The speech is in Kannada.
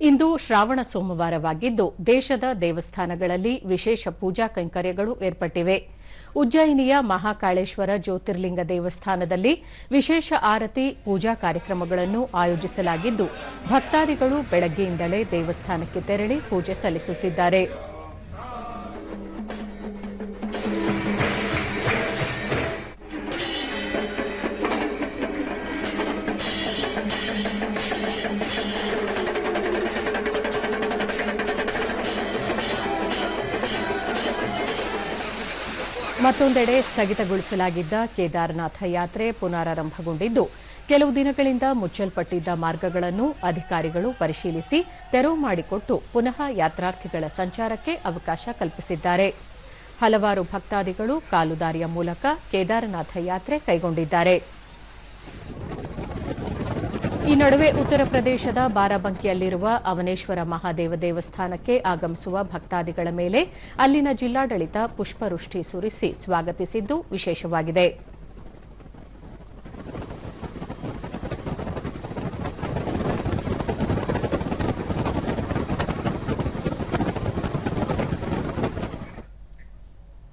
ಇಂದು ಶ್ರಾವಣ ಸೋಮವಾರವಾಗಿದ್ದು ದೇಶದ ದೇವಸ್ಥಾನಗಳಲ್ಲಿ ವಿಶೇಷ ಪೂಜಾ ಕೈಂಕರ್ಯಗಳು ಏರ್ಪಟ್ಟಿವೆ. ಉಜ್ಜಯಿನಿಯ ಮಹಾಕಾಳೇಶ್ವರ ಜ್ಯೋತಿರ್ಲಿಂಗ ದೇವಸ್ಥಾನದಲ್ಲಿ ವಿಶೇಷ ಆರತಿ, ಪೂಜಾ ಕಾರ್ಯಕ್ರಮಗಳನ್ನು ಆಯೋಜಿಸಲಾಗಿದ್ದು, ಭಕ್ತಾದಿಗಳು ಬೆಳಗ್ಗೆಯಿಂದಲೇ ದೇವಸ್ಥಾನಕ್ಕೆ ತೆರಳಿ ಪೂಜೆ ಸಲ್ಲಿಸುತ್ತಿದ್ದಾರೆ. ಮತ್ತೊಂದೆಡೆ ಸ್ಥಗಿತಗೊಳಿಸಲಾಗಿದ್ದ ಕೇದಾರನಾಥ ಯಾತ್ರೆ ಪುನರಾರಂಭಗೊಂಡಿದ್ದು, ಕೆಲವು ದಿನಗಳಿಂದ ಮುಚ್ಚಲ್ಪಟ್ಟಿದ್ದ ಮಾರ್ಗಗಳನ್ನು ಅಧಿಕಾರಿಗಳು ಪರಿಶೀಲಿಸಿ ತೆರವು ಮಾಡಿಕೊಟ್ಟು ಪುನಃ ಯಾತ್ರಾರ್ಥಿಗಳ ಸಂಚಾರಕ್ಕೆ ಅವಕಾಶ ಕಲ್ಪಿಸಿದ್ದಾರೆ. ಹಲವಾರು ಭಕ್ತಾದಿಗಳು ಕಾಲುದಾರಿಯ ಮೂಲಕ ಕೇದಾರನಾಥ ಯಾತ್ರೆ ಕೈಗೊಂಡಿದ್ದಾರೆ. ಈ ನಡುವೆ ಉತ್ತರ ಪ್ರದೇಶದ ಬಾರಾಬಂಕಿಯಲ್ಲಿರುವ ಅವನೇಶ್ವರ ಮಹಾದೇವ ದೇವಸ್ಥಾನಕ್ಕೆ ಆಗಮಿಸುವ ಭಕ್ತಾದಿಗಳ ಮೇಲೆ ಅಲ್ಲಿನ ಜಿಲ್ಲಾಡಳಿತ ಪುಷ್ಪವೃಷ್ಟಿ ಸುರಿಸಿ ಸ್ವಾಗತಿಸಿದ್ದು ವಿಶೇಷವಾಗಿದೆ.